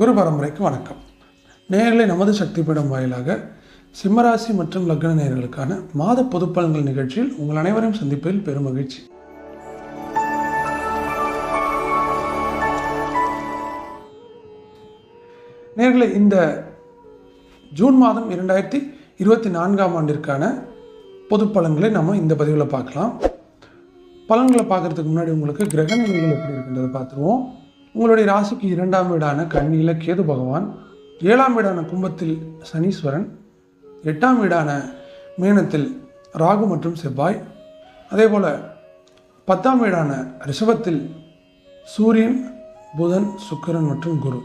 குரு பரம்பரைக்கு வணக்கம். நேர்களை நமது சக்தி பீடம் வாயிலாக சிம்மராசி மற்றும் லக்ன நேயர்களுக்கான மாத பொதுப்பலன்கள் நிகழ்ச்சியில் உங்கள் அனைவரையும் சந்திப்பதில் பெரும் மகிழ்ச்சி. நேர்களை இந்த ஜூன் மாதம் இரண்டாயிரத்தி இருபத்தி நான்காம் ஆண்டிற்கான பொது பலன்களை நம்ம இந்த பதிவில் பார்க்கலாம். பலன்களை பார்க்கறதுக்கு முன்னாடி உங்களுக்கு கிரக நிலைகள் எப்படி இருக்கின்றதை பார்த்துருவோம். உங்களுடைய ராசிக்கு இரண்டாம் வீடான கண்ணியில் கேது பகவான் ஏழாம் வீடான கும்பத்தில் சனீஸ்வரன் எட்டாம் வீடான மீனத்தில் ராகு மற்றும் செவ்வாய் அதே போல் பத்தாம் வீடான ரிஷபத்தில் சூரியன் புதன் சுக்கிரன் மற்றும் குரு.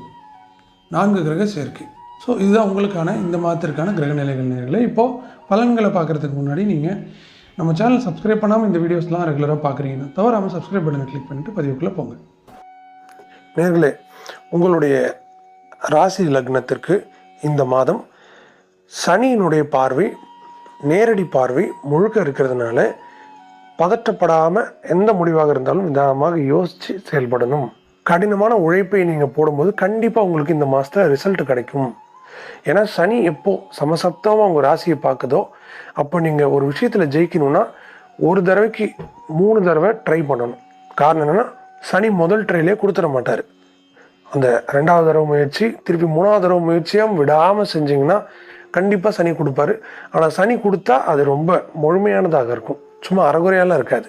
நான்கு கிரக சேர்க்கை. ஸோ இதுதான் உங்களுக்கான இந்த மாதத்திற்கான கிரக நிலைகள் நேர்களை. இப்போது பலன்களை பார்க்குறதுக்கு முன்னாடி நீங்கள் நம்ம சேனல் சப்ஸ்கிரைப் பண்ணாமல் இந்த வீடியோஸ்லாம் ரெகுலராக பார்க்குறீங்கன்னா தவறாமல் சப்ஸ்கிரைப் பட்டனை கிளிக் பண்ணிட்டு பதிவுக்குள்ளே போங்க. நேர்களே உங்களுடைய ராசி லக்னத்திற்கு இந்த மாதம் சனியினுடைய பார்வை நேரடி பார்வை முழுக்க இருக்கிறதுனால பதற்றப்படாமல் எந்த முடிவாக இருந்தாலும் நிதானமாக யோசித்து செயல்படணும். கடினமான உழைப்பை நீங்கள் போடும்போது கண்டிப்பாக உங்களுக்கு இந்த மாதத்தில் ரிசல்ட் கிடைக்கும். ஏன்னா சனி எப்போ சமசப்தமாக உங்கள் ராசியை பார்க்குதோ அப்போ நீங்கள் ஒரு விஷயத்தில் ஜெயிக்கணும்னா ஒரு தடவைக்கு மூணு தடவை ட்ரை பண்ணணும். காரணம் என்னென்னா சனி முதல் ட்ரையிலே கொடுத்துட மாட்டார். அந்த ரெண்டாவது தடவை முயற்சி திருப்பி மூணாவது தடவை முயற்சியாக விடாமல் செஞ்சிங்கன்னா கண்டிப்பாக சனி கொடுப்பாரு. ஆனால் சனி கொடுத்தா அது ரொம்ப முழுமையானதாக இருக்கும். சும்மா அறகுறையெல்லாம் இருக்காது.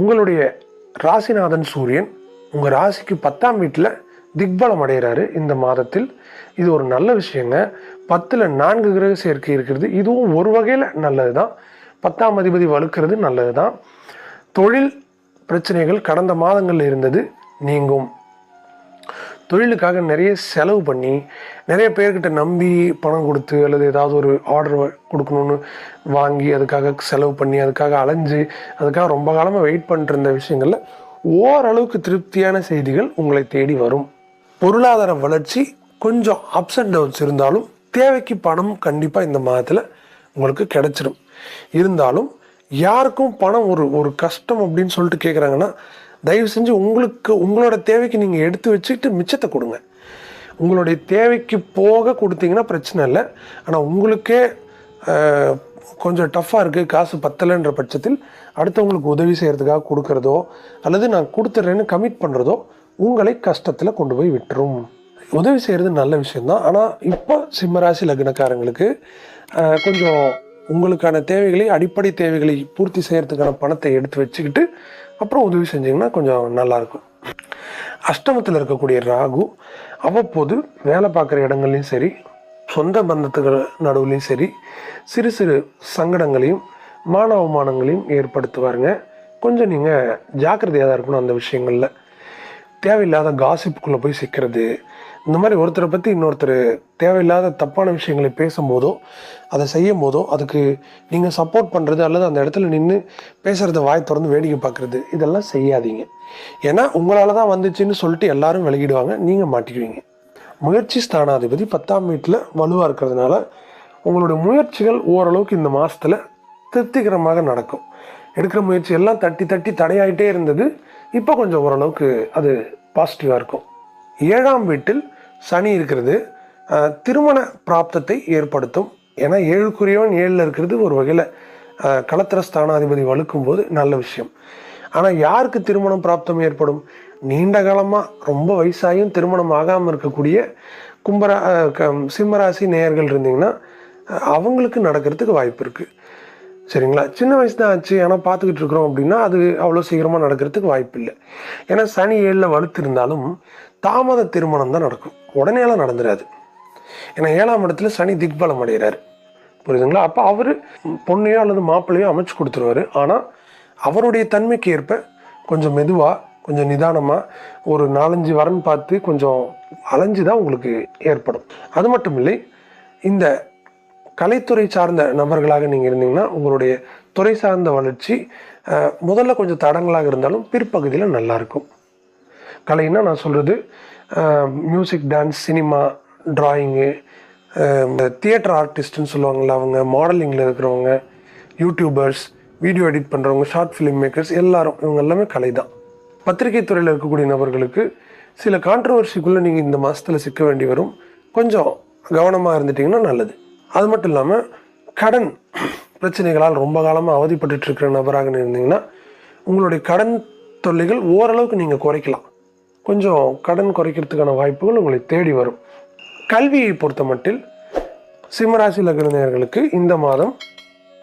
உங்களுடைய ராசிநாதன் சூரியன் உங்கள் ராசிக்கு பத்தாம் வீட்டில் திக்பலம் அடைகிறாரு இந்த மாதத்தில். இது ஒரு நல்ல விஷயங்க. பத்தில் நான்கு கிரக சேர்க்கை இருக்கிறது. இதுவும் ஒரு வகையில் நல்லது தான் பத்தாம் அதிபதி வலுக்கிறது நல்லது தான் தொழில் பிரச்சனைகள் கடந்த மாதங்களில் இருந்தது நீங்கும். தொழிலுக்காக நிறைய செலவு பண்ணி நிறைய பேர்கிட்ட நம்பி பணம் கொடுத்து அல்லது ஏதாவது ஒரு ஆர்டர் கொடுக்கணும்னு வாங்கி அதுக்காக செலவு பண்ணி அதுக்காக அலைஞ்சு அதுக்காக ரொம்ப காலமாக வெயிட் பண்ணிட்டு விஷயங்களில் ஓரளவுக்கு திருப்தியான செய்திகள் உங்களை தேடி வரும். பொருளாதார வளர்ச்சி கொஞ்சம் அப்ஸ் அண்ட் டவுன்ஸ் இருந்தாலும் தேவைக்கு பணம் கண்டிப்பாக இந்த மாதத்தில் உங்களுக்கு கிடைச்சிடும் இருந்தாலும் யாருக்கும் பணம் ஒரு ஒரு கஷ்டம் அப்படின்னு சொல்லிட்டு கேட்குறாங்கன்னா தயவு செஞ்சு உங்களுக்கு உங்களோட தேவைக்கு நீங்கள் எடுத்து வச்சுக்கிட்டு மிச்சத்தை கொடுங்க. உங்களுடைய தேவைக்கு போக கொடுத்தீங்கன்னா பிரச்சனை இல்லை. ஆனால் உங்களுக்கே கொஞ்சம் டஃப்பாக இருக்குது காசு பத்தலைன்ற பட்சத்தில் அடுத்தவங்களுக்கு உதவி செய்கிறதுக்காக கொடுக்குறதோ அல்லது நான் கொடுத்துட்றேன்னு கமிட் பண்ணுறதோ உங்களை கஷ்டத்தில் கொண்டு போய் விட்டுரும். உதவி செய்கிறது நல்ல விஷயந்தான் ஆனால் இப்போ சிம்மராசி லக்னக்காரங்களுக்கு கொஞ்சம் உங்களுக்கான தேவைகளை அடிப்படை தேவைகளை பூர்த்தி செய்கிறதுக்கான பணத்தை எடுத்து வச்சுக்கிட்டு அப்புறம் உதவி செஞ்சீங்கன்னா கொஞ்சம் நல்லாயிருக்கும். அஷ்டமத்தில் இருக்கக்கூடிய ராகு அவ்வப்போது வேலை பார்க்குற இடங்கள்லையும் சரி சொந்த பந்தத்துகள் நடுவுலையும் சரி சிறு சிறு சங்கடங்களையும் மான அவமானங்களையும் ஏற்படுத்துவாருங்க. கொஞ்சம் நீங்கள் ஜாக்கிரதையாக தான் இருக்கணும் அந்த விஷயங்களில். தேவையில்லாத காசிப்புக்குள்ளே போய் சிக்கிறது இந்த மாதிரி ஒருத்தரை பற்றி இன்னொருத்தர் தேவையில்லாத தப்பான விஷயங்களை பேசும்போதோ அதை செய்யும் போதோ அதுக்கு நீங்கள் சப்போர்ட் பண்ணுறது அல்லது அந்த இடத்துல நின்று பேசுகிறத வாய் திறந்து வேடிக்கை பார்க்குறது இதெல்லாம் செய்யாதீங்க. ஏன்னா உங்களால் தான் வந்துச்சுன்னு சொல்லிட்டு எல்லாரும் விலகிடுவாங்க நீங்கள் மாட்டிக்குவீங்க. முயற்சி ஸ்தானாதிபதி பத்தாம் வீட்டில் வலுவாக இருக்கிறதுனால உங்களுடைய முயற்சிகள் ஓரளவுக்கு இந்த மாதத்தில் திருப்திகரமாக நடக்கும். எடுக்கிற முயற்சி எல்லாம் தட்டி தட்டி தடையாயிட்டே இருந்தது இப்போ கொஞ்சம் ஓரளவுக்கு அது பாசிட்டிவாக இருக்கும். ஏழாம் வீட்டில் சனி இருக்கிறது. திருமண பிராப்தத்தை ஏற்படுத்தும் ஏன்னா ஏழுக்குரியவன் ஏழில் இருக்கிறது ஒரு வகையில் களத்திர ஸ்தானாதிபதி வலுக்கும் போது நல்ல விஷயம். ஆனால் யாருக்கு திருமணம் பிராப்தம் ஏற்படும்? நீண்ட காலமாக ரொம்ப வயசாகியும் திருமணம் ஆகாமல் இருக்கக்கூடிய கும்பரா சிம்மராசி நேயர்கள் இருந்தீங்கன்னா அவங்களுக்கு நடக்கிறதுக்கு வாய்ப்பு இருக்குது சரிங்களா? சின்ன வயசு தான் ஆச்சு. ஆனால் பார்த்துக்கிட்டு இருக்கிறோம் அப்படின்னா அது அவ்வளோ சீக்கிரமாக நடக்கிறதுக்கு வாய்ப்பு இல்லை ஏன்னா சனி ஏழில் வலுத்து இருந்தாலும் தாமத திருமணம் தான் நடக்கும். உடனேலாம் நடந்துடாது ஏன்னா ஏழாம் இடத்துல சனி திக்பலம் அடைகிறாரு புரியுதுங்களா? அப்போ அவர் பொண்ணையோ அல்லது மாப்பிள்ளையோ அமைச்சு கொடுத்துருவாரு. ஆனால் அவருடைய தன்மைக்கு ஏற்ப கொஞ்சம் மெதுவாக கொஞ்சம் நிதானமாக ஒரு நாலஞ்சு வரன் பார்த்து கொஞ்சம் அலைஞ்சு தான் உங்களுக்கு ஏற்படும். அது மட்டும் இல்லை இந்த கலைத்துறை சார்ந்த நபர்களாக நீங்கள் இருந்தீங்கன்னா உங்களுடைய துறை சார்ந்த வளர்ச்சி முதல்ல கொஞ்சம் தடங்களாக இருந்தாலும் பிற்பகுதியில் நல்லாயிருக்கும் கலைன்னா நான் சொல்கிறது மியூசிக் டான்ஸ் சினிமா ட்ராயிங்கு இந்த தியேட்டர் ஆர்டிஸ்ட்னு சொல்லுவாங்கள்ல அவங்க மாடலிங்கில் இருக்கிறவங்க யூடியூபர்ஸ் வீடியோ எடிட் பண்ணுறவங்க ஷார்ட் ஃபிலிம் மேக்கர்ஸ் எல்லாரும் இவங்க எல்லாமே கலை தான். பத்திரிகை துறையில் இருக்கக்கூடிய நபர்களுக்கு சில கான்ட்ரவர்சிக்குள்ளே நீங்கள் இந்த மாதத்தில் சிக்க வேண்டி வரும். கொஞ்சம் கவனமாக இருந்துட்டிங்கன்னா நல்லது. அது மட்டும் இல்லாமல் கடன் பிரச்சனைகளால் ரொம்ப காலமாக அவதிப்பட்டு இருக்கிற நபராக இருந்தீங்கன்னா உங்களுடைய கடன் தொல்லைகள் ஓரளவுக்கு நீங்கள் குறைக்கலாம். கொஞ்சம் கடன் குறைக்கிறதுக்கான வாய்ப்புகள் உங்களை தேடி வரும். கல்வியை பொறுத்த மட்டில் சிம்மராசி லக்னநேயர்களுக்கு இந்த மாதம்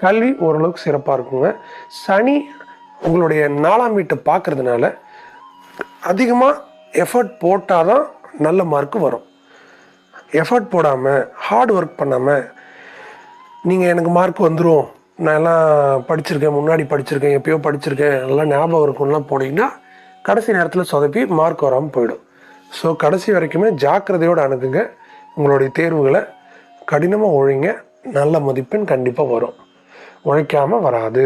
கல்வி ஓரளவுக்கு சிறப்பாக இருக்குங்க. சனி உங்களுடைய நாலாம் வீட்டை பார்க்கறதுனால அதிகமாக எஃபர்ட் போட்டால் தான் நல்ல மார்க் வரும். எஃபர்ட் போடாமல் ஹார்ட் ஒர்க் பண்ணாமல் நீங்கள் எனக்கு மார்க் வந்துடும் நான் எல்லாம் படிச்சிருக்கேன் முன்னாடி படிச்சிருக்கேன் எப்பயோ படிச்சிருக்கேன் எல்லாம் ஞாபகம் இருக்கும்லாம் போனீங்கன்னா கடைசி நேரத்தில் சொதப்பி மார்க் வராமல் போயிடும். ஸோ கடைசி வரைக்குமே ஜாக்கிரதையோடு அணுகுங்க. உங்களுடைய தேர்வுகளை கடினமாக ஒழிங்க நல்ல மதிப்பெண் கண்டிப்பாக வரும். உழைக்காமல் வராது.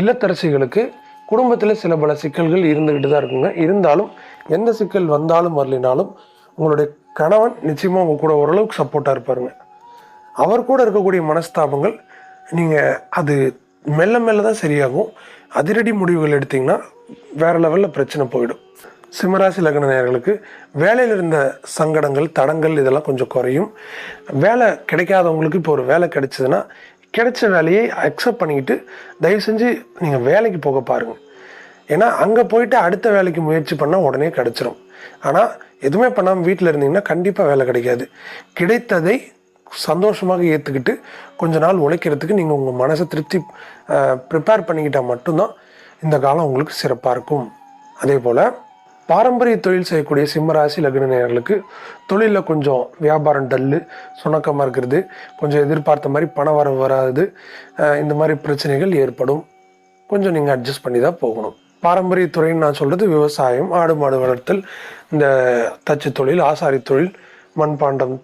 இல்லத்தரசிகளுக்கு குடும்பத்தில் சில பல சிக்கல்கள் இருந்துக்கிட்டு தான் இருக்குங்க. இருந்தாலும் எந்த சிக்கல் வந்தாலும் வரலினாலும் உங்களுடைய கணவன் நிச்சயமாக உங்கள் கூட ஓரளவுக்கு சப்போர்ட்டாக இருப்பாருங்க. அவர் கூட இருக்கக்கூடிய மனஸ்தாபங்கள் நீங்கள் அது மெல்ல மெல்ல தான் சரியாகும். அதிரடி முடிவுகள் எடுத்திங்கன்னா வேற லெவலில் பிரச்சனை போயிடும். சிம்மராசி லக்ன நேர்களுக்கு வேலையில் இருந்த சங்கடங்கள் தடங்கள் இதெல்லாம் கொஞ்சம் குறையும். வேலை கிடைக்காதவங்களுக்கு இப்போ ஒரு வேலை கிடைச்சதுன்னா கிடைச்ச வேலையை அக்செப்ட் பண்ணிக்கிட்டு தயவு செஞ்சு நீங்கள் வேலைக்கு போக பாருங்கள் ஏன்னா அங்கே போயிட்டு அடுத்த வேலைக்கு முயற்சி பண்ணால் உடனே கிடச்சிரும். ஆனால் எதுவுமே பண்ணாமல் வீட்டில் இருந்தீங்கன்னா கண்டிப்பாக வேலை கிடைக்காது. கிடைத்ததை சந்தோஷமாக ஏற்றுக்கிட்டு கொஞ்ச நாள் உழைக்கிறதுக்கு நீங்கள் உங்கள் மனசை திருப்தி ப்ரிப்பேர் பண்ணிக்கிட்டால் மட்டும்தான் இந்த காலம் உங்களுக்கு சிறப்பாக இருக்கும். அதே போல் பாரம்பரிய தொழில் செய்யக்கூடிய சிம்மராசி லக்ன நேயர்களுக்கு தொழிலில் கொஞ்சம் வியாபாரம் டல்லு சுணக்கமாக இருக்கிறது கொஞ்சம் எதிர்பார்த்த மாதிரி பணம் வர வராது இந்த மாதிரி பிரச்சனைகள் ஏற்படும். கொஞ்சம் நீங்கள் அட்ஜஸ்ட் பண்ணி தான் போகணும். பாரம்பரிய துறைன்னு நான் சொல்கிறது விவசாயம் ஆடு மாடு வளர்த்தல் இந்த தச்சு தொழில் ஆசாரி தொழில் மண்பாண்டம்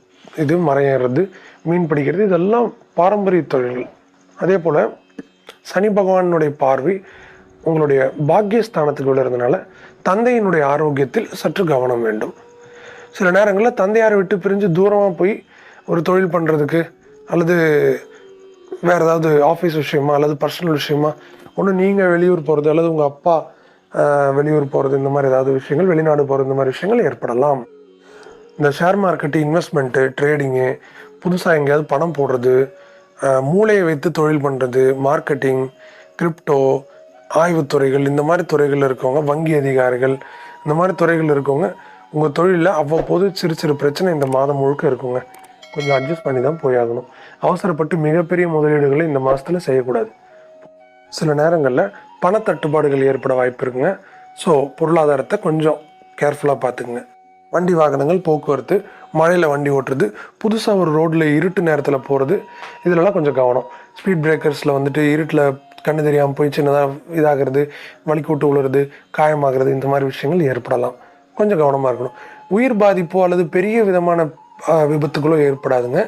இது மறையிறது மீன் பிடிக்கிறது இதெல்லாம் பாரம்பரிய தொழில்கள். அதே போல் சனி பகவானுடைய பார்வை உங்களுடைய பாக்கியஸ்தானத்துக்கு விழுறதுனால தந்தையினுடைய ஆரோக்கியத்தில் சற்று கவனம் வேண்டும். சில நேரங்களில் தந்தையாரை விட்டு பிரிஞ்சு தூரமாக போய் ஒரு தொழில் பண்ணுறதுக்கு அல்லது வேறு ஏதாவது ஆஃபீஸ் விஷயமா அல்லது பர்சனல் விஷயமா ஒன்று நீங்கள் வெளியூர் போகிறது அல்லது உங்கள் அப்பா வெளியூர் போகிறது இந்த மாதிரி ஏதாவது விஷயங்கள் வெளிநாடு போகிறது இந்த மாதிரி விஷயங்கள் ஏற்படலாம். இந்த ஷேர் மார்க்கெட்டு இன்வெஸ்ட்மெண்ட்டு ட்ரேடிங்கு புதுசாக எங்கேயாவது பணம் போடுறது மூளையை வைத்து தொழில் பண்ணுறது மார்க்கெட்டிங் கிரிப்டோ ஆய்வுத்துறைகள் இந்த மாதிரி துறைகளில் இருக்கவங்க வங்கி அதிகாரிகள் இந்த மாதிரி துறைகளில் இருக்கவங்க உங்கள் தொழிலில் அவ்வப்போது சிறு சிறு பிரச்சனை இந்த மாதம் முழுக்க இருக்குங்க. கொஞ்சம் அட்ஜஸ்ட் பண்ணி தான் போயாகணும். அவசரப்பட்டு மிகப்பெரிய முதலீடுகளை இந்த மாதத்தில் செய்யக்கூடாது. சில நேரங்களில் பணத்தட்டுப்பாடுகள் ஏற்பட வாய்ப்பு இருக்குங்க. ஸோ பொருளாதாரத்தை கொஞ்சம் கேர்ஃபுல்லாக பார்த்துக்குங்க. வண்டி வாகனங்கள் போக்குவரத்து மழையில் வண்டி ஓட்டுறது புதுசாக ஒரு ரோட்டில் இருட்டு நேரத்தில் போகிறது இதிலலாம் கொஞ்சம் கவனம். ஸ்பீட் பிரேக்கர்ஸில் வந்துட்டு இருட்டில் கண்ணு தெரியாமல் போய் சின்னதாக இதாகிறது வலிக்கூட்டு உழுறது காயமாகிறது இந்த மாதிரி விஷயங்கள் ஏற்படலாம். கொஞ்சம் கவனமாக இருக்கணும். உயிர் பாதிப்போ அல்லது பெரிய விதமான விபத்துகளோ ஏற்படாதுங்க.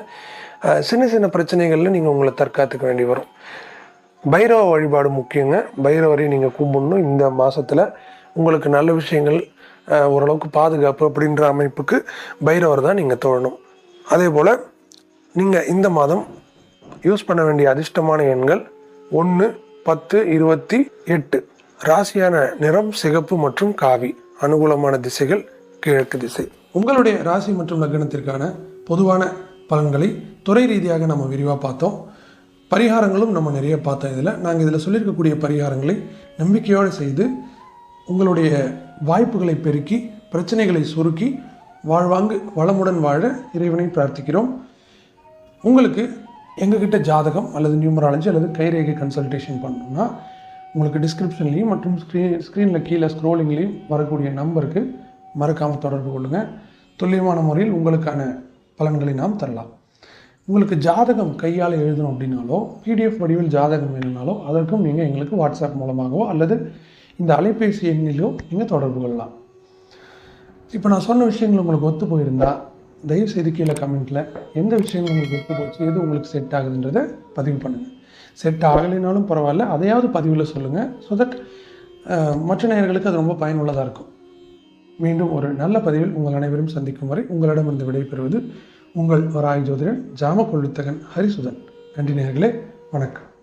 சின்ன சின்ன பிரச்சனைகளில் நீங்கள் உங்களை தற்காத்துக்க வேண்டி வரும். பைரவ வழிபாடு முக்கியங்க. பைரவரை நீங்கள் கும்பிடணும். இந்த மாதத்தில் உங்களுக்கு நல்ல விஷயங்கள் ஓரளவுக்கு பாதுகாப்பு அப்படின்ற அமைப்புக்கு பைரவர் தான் நீங்கள் தோழணும். அதே போல் நீங்கள் இந்த மாதம் யூஸ் பண்ண வேண்டிய அதிர்ஷ்டமான எண்கள் ஒன்று பத்து இருபத்தி எட்டு. ராசியான நிறம் சிகப்பு மற்றும் காவி. அனுகூலமான திசைகள் கிழக்கு திசை. உங்களுடைய ராசி மற்றும் லக்னத்திற்கான பொதுவான பலன்களை துறை ரீதியாக நம்ம விரிவாக பார்த்தோம். பரிகாரங்களும் நம்ம நிறைய பார்த்தோம் இதில். நாங்கள் இதில் சொல்லியிருக்கக்கூடிய பரிகாரங்களை நம்பிக்கையோடு செய்து உங்களுடைய வாய்ப்புகளை பெருக்கி பிரச்சனைகளை சுருக்கி வாழ்வாங்கு வளமுடன் வாழ இறைவனை பிரார்த்திக்கிறோம். உங்களுக்கு எங்ககிட்ட ஜாதகம் அல்லது நியூமராலஜி அல்லது கைரேகை கன்சல்டேஷன் பண்ணணும்னா உங்களுக்கு டிஸ்கிரிப்ஷன்லேயும் மற்றும் ஸ்க்ரீன் ஸ்க்ரீனில் கீழே ஸ்க்ரோலிங்லேயும் வரக்கூடிய நம்பருக்கு மறக்காமல் தொடர்பு கொள்ளுங்கள் துல்லியமான முறையில் உங்களுக்கான பலன்களை நாம் தரலாம். உங்களுக்கு ஜாதகம் கையால் எழுதணும் அப்படின்னாலோ பிடிஎஃப் வடிவில் ஜாதகம் வேணும்னாலோ அதற்கும் நீங்கள் எங்களுக்கு வாட்ஸ்அப் மூலமாகவோ அல்லது இந்த அலைபேசி எண்ணிலோ நீங்கள் தொடர்பு கொள்ளலாம். இப்போ நான் சொன்ன விஷயங்கள் உங்களுக்கு ஒத்து போயிருந்தால் தயவு செய்து கீழே கமெண்ட்டில் எந்த விஷயங்கள் உங்களுக்கு ஒத்து போச்சு எது உங்களுக்கு செட் ஆகுதுன்றதை பதிவு பண்ணுங்கள் செட் ஆகலைனாலும் பரவாயில்ல அதையாவது பதிவில் சொல்லுங்கள் ஸோ தட் மற்ற நேயர்களுக்கு அது ரொம்ப பயனுள்ளதாக இருக்கும். மீண்டும் ஒரு நல்ல பதிவில் உங்கள் அனைவரும் சந்திக்கும் வரை உங்களிடமிருந்து விடைபெறுவது உங்கள் வராய் ஜோதிடன் ஜாமக்கொள்ளித்தகன் ஹரிசுதன். நன்றி நேர்களே வணக்கம்.